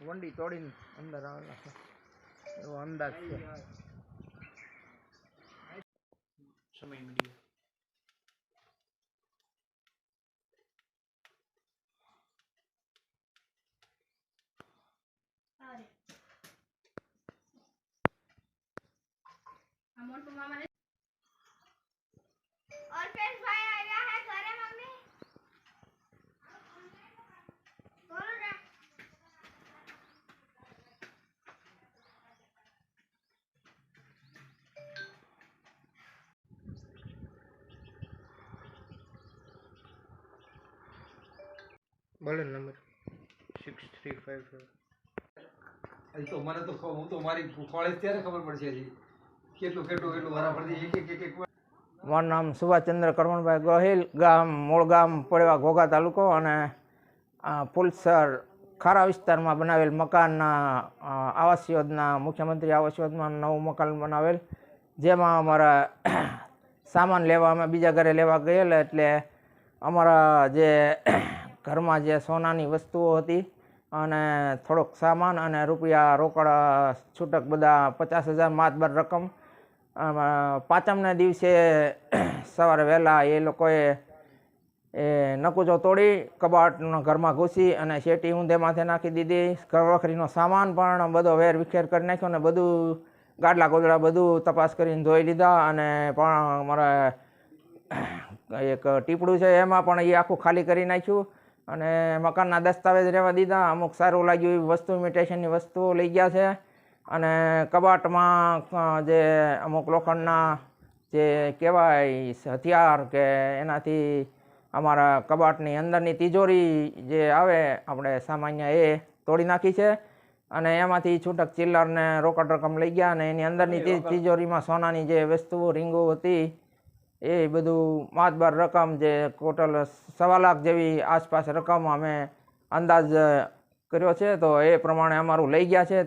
વંડી તોડીને અંદર આવેલા છે એવો અંદાજ છે સમય મીડિયા और બોલો number. Six three five five તો મને તો હું તો મારી કોલેજ ત્યારે ખબર પડશે હજી. કેટલું કેટલું કેટલું વારા ફરતી એક એક એક એક મારું નામ સુભાષચંદ્ર કરમણભાઈ ગોહિલ ગામ મૂળ ગામ પડવા ઘોઘા તાલુકો અને આ પુલસર ખારા વિસ્તારમાં બનાવેલ મકાનના આવાસ યોજના મુખ્યમંત્રી આવાસ યોજના નવું મકાન બનાવેલ. જેમાં અમારા સામાન લેવા અમે બીજા ઘરે લેવા ગયેલા એટલે અમારા જે ઘરમાં જે સોનાની વસ્તુઓ હતી અને થોડોક સામાન અને રૂપિયા રોકડ છૂટક બધા પચાસ હજાર માતબર રકમ. પાંચમના દિવસે સવારે વહેલા એ લોકોએ એ નકુચો તોડી, કબાટના ઘરમાં ઘૂસી અને શેટી ઊંધે માથે નાખી દીધી. ઘરવખરીનો સામાન પણ બધો વેર વિખેર કરી નાખ્યો અને બધું ગાડલા ગોદડા બધું તપાસ કરીને જોઈ લીધા અને પણ અમારા એક ટીપડું છે એમાં પણ એ આખું ખાલી કરી નાખ્યું. અને મકાનના દસ્તાવેજ રહેવા દીધા. અમુક સારું લાગ્યું એવી વસ્તુ ઇમિટેશનની વસ્તુઓ લઈ ગયા છે. અને કબાટમાં જે અમુક લોખંડના જે કહેવાય હથિયાર કે એનાથી અમારા કબાટની અંદરની તિજોરી જે આવે આપણે સામાન્ય એ તોડી નાખી છે. અને એમાંથી છૂટક ચિલ્લર ને રોકડ રકમ લઈ ગયા અને એની અંદરની તિજોરીમાં સોનાની જે વસ્તુઓ રીંગો હતી એ બધું માતબાર રકમ જે ટોટલ સવા લાખ જેવી આસપાસ રકમ અમે અંદાજ કર્યો છે, તો એ પ્રમાણે અમારું લઈ ગયા છે.